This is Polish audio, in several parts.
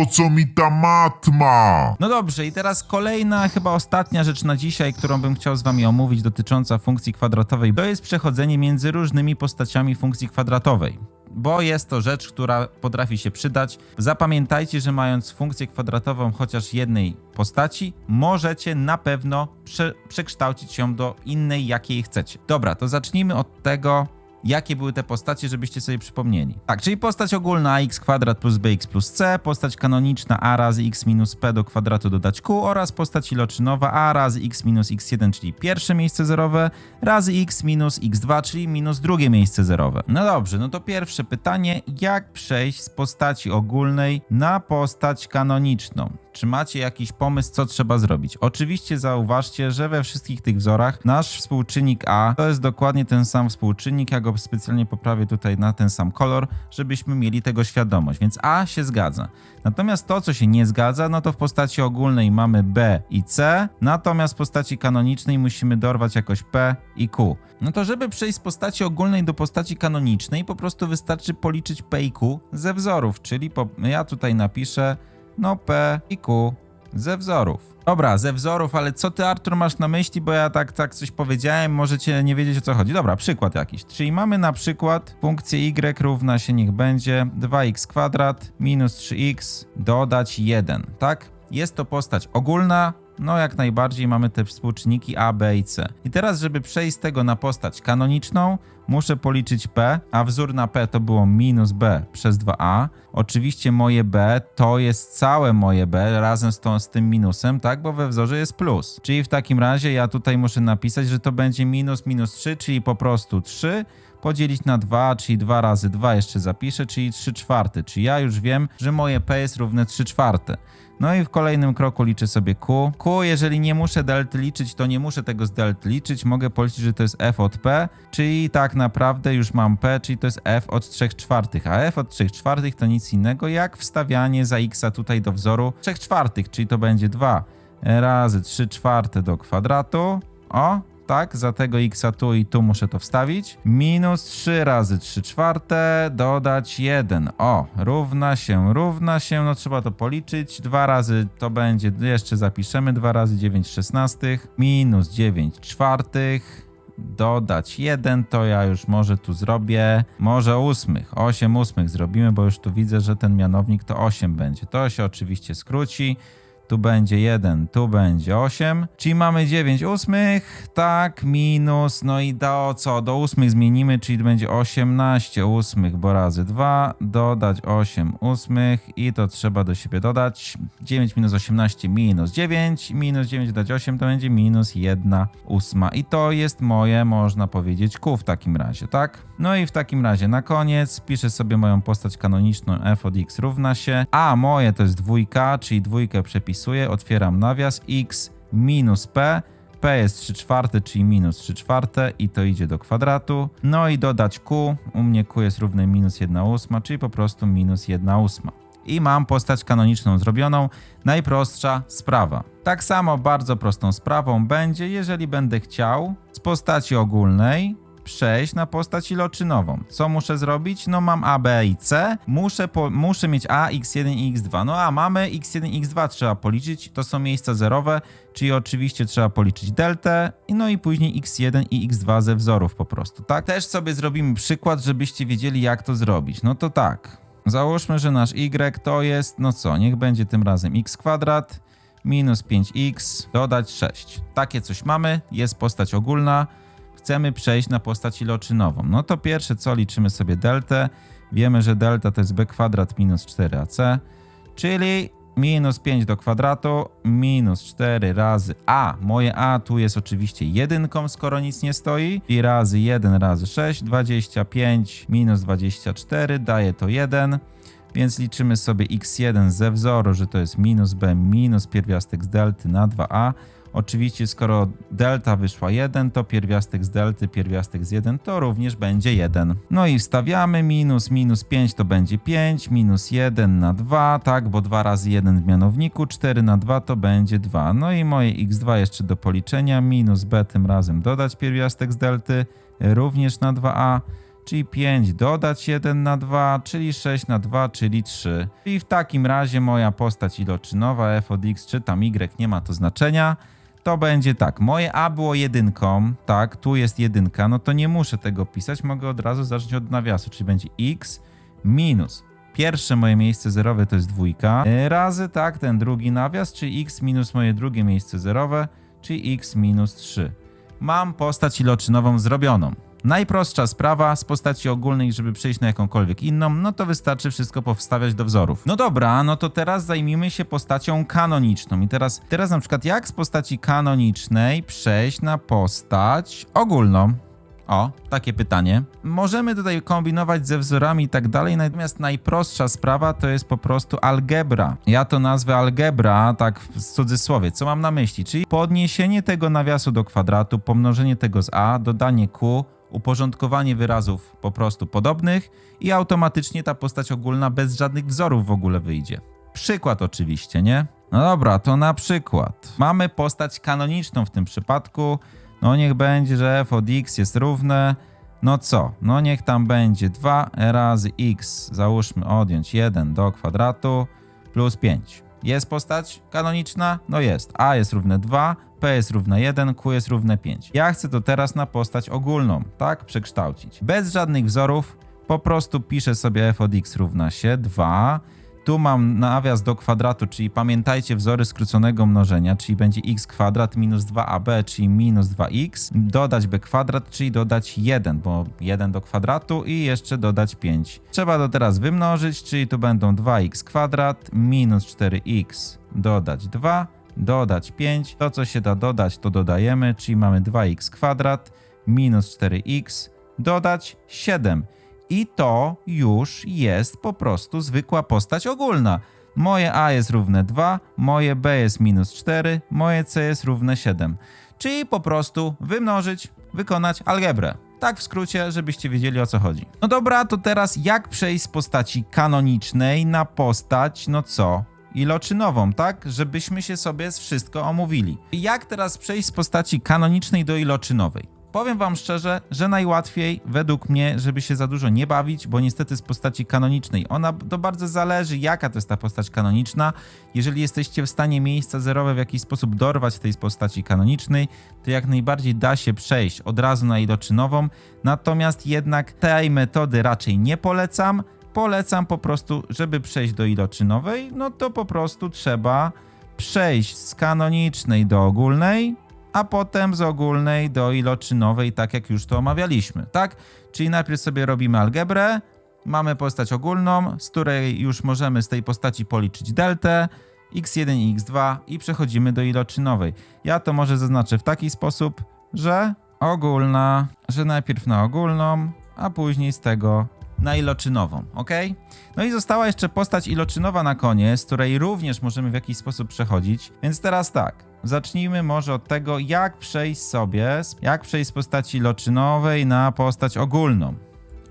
po co mi ta matma? No dobrze, i teraz kolejna, chyba ostatnia rzecz na dzisiaj, którą bym chciał z wami omówić, dotycząca funkcji kwadratowej, to jest przechodzenie między różnymi postaciami funkcji kwadratowej. Bo jest to rzecz, która potrafi się przydać. Zapamiętajcie, że mając funkcję kwadratową chociaż jednej postaci, możecie na pewno prze przekształcić ją do innej, jakiej chcecie. Dobra, to zacznijmy od tego, jakie były te postacie, żebyście sobie przypomnieli. Tak, czyli postać ogólna ax kwadrat plus bx plus c, postać kanoniczna a razy x minus p do kwadratu dodać q oraz postać iloczynowa a razy x minus x1, czyli pierwsze miejsce zerowe, razy x minus x2, czyli minus drugie miejsce zerowe. No dobrze, no to pierwsze pytanie, jak przejść z postaci ogólnej na postać kanoniczną? Czy macie jakiś pomysł, co trzeba zrobić? Oczywiście zauważcie, że we wszystkich tych wzorach nasz współczynnik A to jest dokładnie ten sam współczynnik. Ja go specjalnie poprawię tutaj na ten sam kolor, żebyśmy mieli tego świadomość. Więc A się zgadza. Natomiast to, co się nie zgadza, no to w postaci ogólnej mamy B i C, natomiast w postaci kanonicznej musimy dorwać jakoś P i Q. No to żeby przejść z postaci ogólnej do postaci kanonicznej, po prostu wystarczy policzyć P i Q ze wzorów, czyli po, ja tutaj napiszę no P i Q ze wzorów. Dobra, ze wzorów, ale co ty Artur masz na myśli, bo ja tak, tak coś powiedziałem, możecie nie wiedzieć o co chodzi. Dobra, przykład jakiś. Czyli mamy na przykład funkcję y równa się niech będzie 2x kwadrat minus 3x dodać 1, tak? Jest to postać ogólna, no jak najbardziej mamy te współczynniki A, B i C. I teraz, żeby przejść z tego na postać kanoniczną, muszę policzyć P, a wzór na P to było minus B przez 2A. Oczywiście moje B to jest całe moje B razem z, tą, z tym minusem, tak? Bo we wzorze jest plus. Czyli w takim razie ja tutaj muszę napisać, że to będzie minus minus 3, czyli po prostu 3 podzielić na 2, czyli 2 razy 2 jeszcze zapiszę, czyli 3 czwarte. Czyli ja już wiem, że moje P jest równe 3 czwarte. No i w kolejnym kroku liczę sobie Q. Q, jeżeli nie muszę delty liczyć, to nie muszę tego z delty liczyć. Mogę policzyć, że to jest F od P, czyli tak naprawdę już mam P, czyli to jest F od 3 czwartych. A F od 3 czwartych to nic innego jak wstawianie za X tutaj do wzoru 3 czwartych, czyli to będzie 2 razy 3 czwarte do kwadratu. O, tak, za tego x tu i tu muszę to wstawić. Minus 3 razy 3 czwarte, dodać 1. O, równa się, równa się, no trzeba to policzyć. 2 razy to będzie, jeszcze zapiszemy, 2 razy 9 szesnastych, minus 9 czwartych, dodać 1, to ja już może tu zrobię, może ósmych, 8 ósmych zrobimy, bo już tu widzę, że ten mianownik to 8 będzie. To się oczywiście skróci tu będzie 1, tu będzie 8, czyli mamy 9 ósmych, tak, minus, no i do co, do ósmych zmienimy, czyli będzie 18 ósmych, bo razy 2, dodać 8 ósmych i to trzeba do siebie dodać, 9 minus 18 minus 9, minus 9 dodać 8 to będzie minus 1 ósma. I to jest moje, można powiedzieć, Q w takim razie, tak? No i w takim razie na koniec piszę sobie moją postać kanoniczną f od x równa się, a moje to jest dwójka, czyli dwójkę przepisuję zapisuję, otwieram nawias, x minus p, p jest 3 czwarte, czyli minus 3 czwarte i to idzie do kwadratu. No i dodać q, u mnie q jest równe minus 1 ósma, czyli po prostu minus 1 ósma. I mam postać kanoniczną zrobioną. Najprostsza sprawa. Tak samo bardzo prostą sprawą będzie, jeżeli będę chciał z postaci ogólnej przejść na postać iloczynową. Co muszę zrobić? No mam A, B i C. Muszę, po, muszę mieć A, X1 i X2. No a mamy X1 i X2 trzeba policzyć. To są miejsca zerowe, czyli oczywiście trzeba policzyć deltę. No i później X1 i X2 ze wzorów po prostu, tak? Też sobie zrobimy przykład, żebyście wiedzieli jak to zrobić. No to tak. Załóżmy, że nasz Y to jest, no co, niech będzie tym razem X kwadrat minus 5x dodać 6. Takie coś mamy, jest postać ogólna chcemy przejść na postać iloczynową. No to pierwsze co liczymy sobie deltę. Wiemy, że delta to jest b kwadrat minus 4ac, czyli minus 5 do kwadratu, minus 4 razy a. Moje a tu jest oczywiście jedynką, skoro nic nie stoi. I razy 1 razy 6, 25 minus 24 daje to 1. Więc liczymy sobie x1 ze wzoru, że to jest minus b minus pierwiastek z delty na 2a Oczywiście, skoro delta wyszła 1, to pierwiastek z delty, pierwiastek z 1 to również będzie 1. No i wstawiamy minus, minus 5 to będzie 5, minus 1 na 2, tak, bo 2 razy 1 w mianowniku, 4 na 2 to będzie 2. No i moje x2 jeszcze do policzenia, minus b tym razem dodać pierwiastek z delty, również na 2a, czyli 5 dodać 1 na 2, czyli 6 na 2, czyli 3. I w takim razie moja postać iloczynowa f od x czy tam y, nie ma to znaczenia, to będzie tak, moje a było jedynką, tak, tu jest jedynka, no to nie muszę tego pisać, mogę od razu zacząć od nawiasu, czyli będzie x minus Pierwsze moje miejsce zerowe to jest dwójka, e, razy tak, ten drugi nawias, czyli x minus moje drugie miejsce zerowe, czyli x minus 3. Mam postać iloczynową zrobioną. Najprostsza sprawa z postaci ogólnej, żeby przejść na jakąkolwiek inną, no to wystarczy wszystko powstawiać do wzorów. No dobra, no to teraz zajmijmy się postacią kanoniczną. I teraz, teraz na przykład jak z postaci kanonicznej przejść na postać ogólną? O, takie pytanie. Możemy tutaj kombinować ze wzorami i tak dalej, natomiast najprostsza sprawa to jest po prostu algebra. Ja to nazwę algebra, tak w cudzysłowie. Co mam na myśli? Czyli podniesienie tego nawiasu do kwadratu, pomnożenie tego z a, dodanie q, uporządkowanie wyrazów po prostu podobnych i automatycznie ta postać ogólna bez żadnych wzorów w ogóle wyjdzie. Przykład oczywiście, nie? No dobra, to na przykład. Mamy postać kanoniczną w tym przypadku. No niech będzie, że f od x jest równe. No co? No niech tam będzie 2 razy x, załóżmy odjąć 1 do kwadratu plus 5. Jest postać kanoniczna? No jest. a jest równe 2, p jest równe 1, q jest równe 5. Ja chcę to teraz na postać ogólną, tak? Przekształcić. Bez żadnych wzorów, po prostu piszę sobie f od x równa się 2. Tu mam nawias do kwadratu, czyli pamiętajcie wzory skróconego mnożenia, czyli będzie x kwadrat minus 2ab, czyli minus 2x, dodać b kwadrat, czyli dodać 1, bo 1 do kwadratu i jeszcze dodać 5. Trzeba to teraz wymnożyć, czyli tu będą 2x kwadrat minus 4x dodać 2, dodać 5. To, co się da dodać, to dodajemy, czyli mamy 2x kwadrat minus 4x dodać 7. I to już jest po prostu zwykła postać ogólna. Moje a jest równe 2, moje b jest minus 4, moje c jest równe 7. Czyli po prostu wymnożyć, wykonać algebrę. Tak w skrócie, żebyście wiedzieli o co chodzi. No dobra, to teraz jak przejść z postaci kanonicznej na postać, no co? Iloczynową, tak? Żebyśmy się sobie wszystko omówili. Jak teraz przejść z postaci kanonicznej do iloczynowej? Powiem wam szczerze, że najłatwiej według mnie, żeby się za dużo nie bawić, bo niestety z postaci kanonicznej, ona to bardzo zależy, jaka to jest ta postać kanoniczna. Jeżeli jesteście w stanie miejsca zerowe w jakiś sposób dorwać tej postaci kanonicznej, to jak najbardziej da się przejść od razu na iloczynową. Natomiast jednak tej metody raczej nie polecam. Polecam po prostu, żeby przejść do iloczynowej, no to po prostu trzeba przejść z kanonicznej do ogólnej, a potem z ogólnej do iloczynowej, tak jak już to omawialiśmy, tak? Czyli najpierw sobie robimy algebrę, mamy postać ogólną, z której już możemy z tej postaci policzyć deltę, x1 i x2 i przechodzimy do iloczynowej. Ja to może zaznaczę w taki sposób, że ogólna, że najpierw na ogólną, a później z tego na iloczynową, ok? No i została jeszcze postać iloczynowa na koniec, której również możemy w jakiś sposób przechodzić. Więc teraz tak, zacznijmy może od tego, jak przejść sobie, jak przejść z postaci iloczynowej na postać ogólną.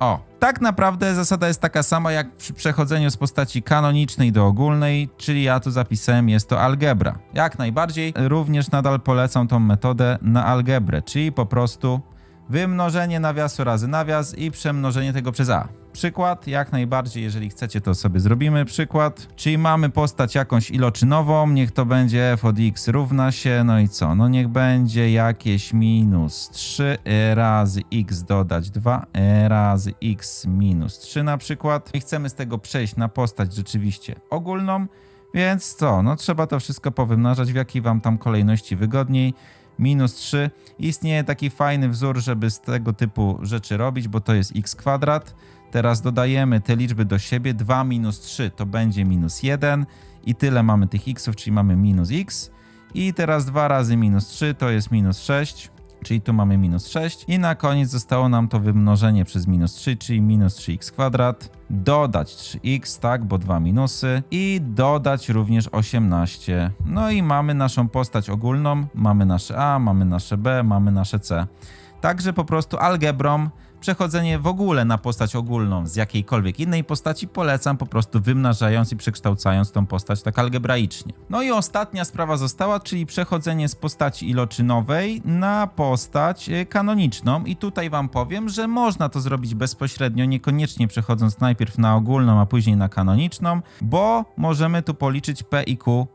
O, tak naprawdę zasada jest taka sama jak przy przechodzeniu z postaci kanonicznej do ogólnej, czyli ja tu zapisałem, jest to algebra. Jak najbardziej, również nadal polecam tą metodę na algebrę, czyli po prostu wymnożenie nawiasu razy nawias i przemnożenie tego przez a. Przykład, jak najbardziej, jeżeli chcecie, to sobie zrobimy przykład. Czyli mamy postać jakąś iloczynową, niech to będzie f od x równa się, no i co? No niech będzie jakieś minus 3 razy x dodać 2 razy x minus 3 na przykład. I chcemy z tego przejść na postać rzeczywiście ogólną, więc co? No trzeba to wszystko powymnażać, w jakiej wam tam kolejności wygodniej minus 3. Istnieje taki fajny wzór, żeby z tego typu rzeczy robić, bo to jest x kwadrat. Teraz dodajemy te liczby do siebie. 2 minus 3 to będzie minus 1 i tyle mamy tych xów, czyli mamy minus x. I teraz 2 razy minus 3 to jest minus 6, czyli tu mamy minus 6. I na koniec zostało nam to wymnożenie przez minus 3, czyli minus 3x kwadrat. Dodać 3x, tak, bo dwa minusy. I dodać również 18. No i mamy naszą postać ogólną. Mamy nasze a, mamy nasze b, mamy nasze c. Także po prostu algebrą Przechodzenie w ogóle na postać ogólną z jakiejkolwiek innej postaci polecam po prostu wymnażając i przekształcając tą postać tak algebraicznie. No i ostatnia sprawa została, czyli przechodzenie z postaci iloczynowej na postać y, kanoniczną i tutaj wam powiem, że można to zrobić bezpośrednio, niekoniecznie przechodząc najpierw na ogólną, a później na kanoniczną, bo możemy tu policzyć P i Q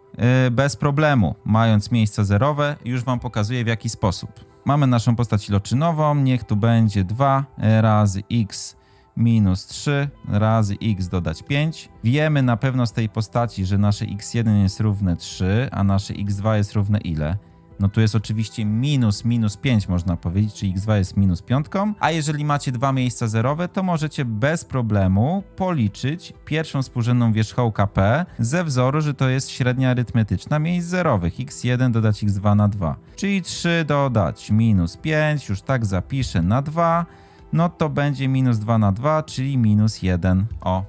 y, bez problemu, mając miejsca zerowe, już wam pokazuję w jaki sposób. Mamy naszą postać iloczynową, niech tu będzie 2 razy x minus 3 razy x dodać 5. Wiemy na pewno z tej postaci, że nasze x1 jest równe 3, a nasze x2 jest równe ile? No tu jest oczywiście minus minus 5 można powiedzieć, czyli x2 jest minus 5, a jeżeli macie dwa miejsca zerowe, to możecie bez problemu policzyć pierwszą współrzędną wierzchołka p ze wzoru, że to jest średnia arytmetyczna miejsc zerowych, x1 dodać x2 na 2, czyli 3 dodać minus 5, już tak zapiszę na 2, no to będzie minus 2 na 2, czyli minus 1. O,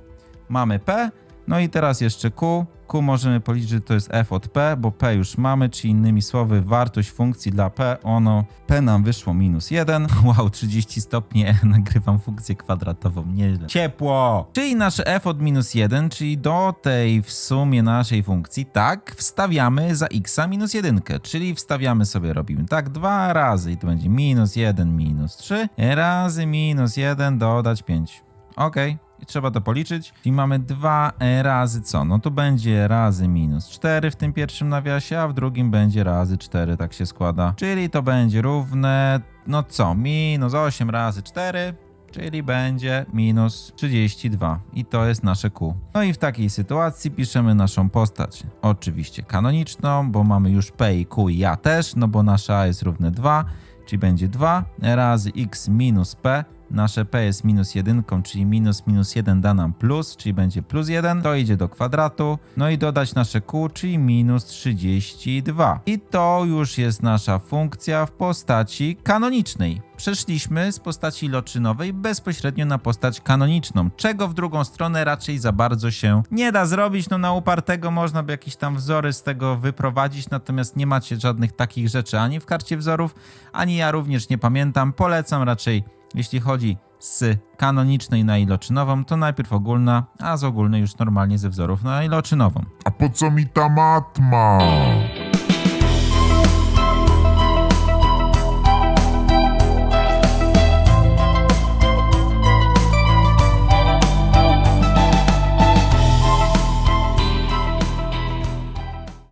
mamy P, no i teraz jeszcze Q. Q możemy policzyć, że to jest f od P, bo P już mamy, czyli innymi słowy wartość funkcji dla P, ono, P nam wyszło minus 1. Wow, 30 stopni, nagrywam funkcję kwadratową, nieźle. Ciepło! Czyli nasze f od minus 1, czyli do tej w sumie naszej funkcji, tak, wstawiamy za x minus 1, czyli wstawiamy sobie, robimy tak dwa razy i to będzie minus 1, minus 3, razy minus 1 dodać 5. Okej. I trzeba to policzyć. I mamy 2 razy co? No to będzie razy minus 4 w tym pierwszym nawiasie, a w drugim będzie razy 4, tak się składa. Czyli to będzie równe, no co? Minus 8 razy 4, czyli będzie minus 32. I to jest nasze Q. No i w takiej sytuacji piszemy naszą postać. Oczywiście kanoniczną, bo mamy już P i Q i ja też, no bo nasza A jest równe 2, czyli będzie 2 razy x minus P Nasze p jest minus 1, czyli minus minus 1 da nam plus, czyli będzie plus 1. To idzie do kwadratu. No i dodać nasze q, czyli minus 32. I to już jest nasza funkcja w postaci kanonicznej. Przeszliśmy z postaci loczynowej bezpośrednio na postać kanoniczną, czego w drugą stronę raczej za bardzo się nie da zrobić. No na upartego można by jakieś tam wzory z tego wyprowadzić, natomiast nie macie żadnych takich rzeczy ani w karcie wzorów, ani ja również nie pamiętam. Polecam raczej jeśli chodzi z kanonicznej na iloczynową, to najpierw ogólna, a z ogólnej już normalnie ze wzorów na iloczynową. A po co mi ta matma?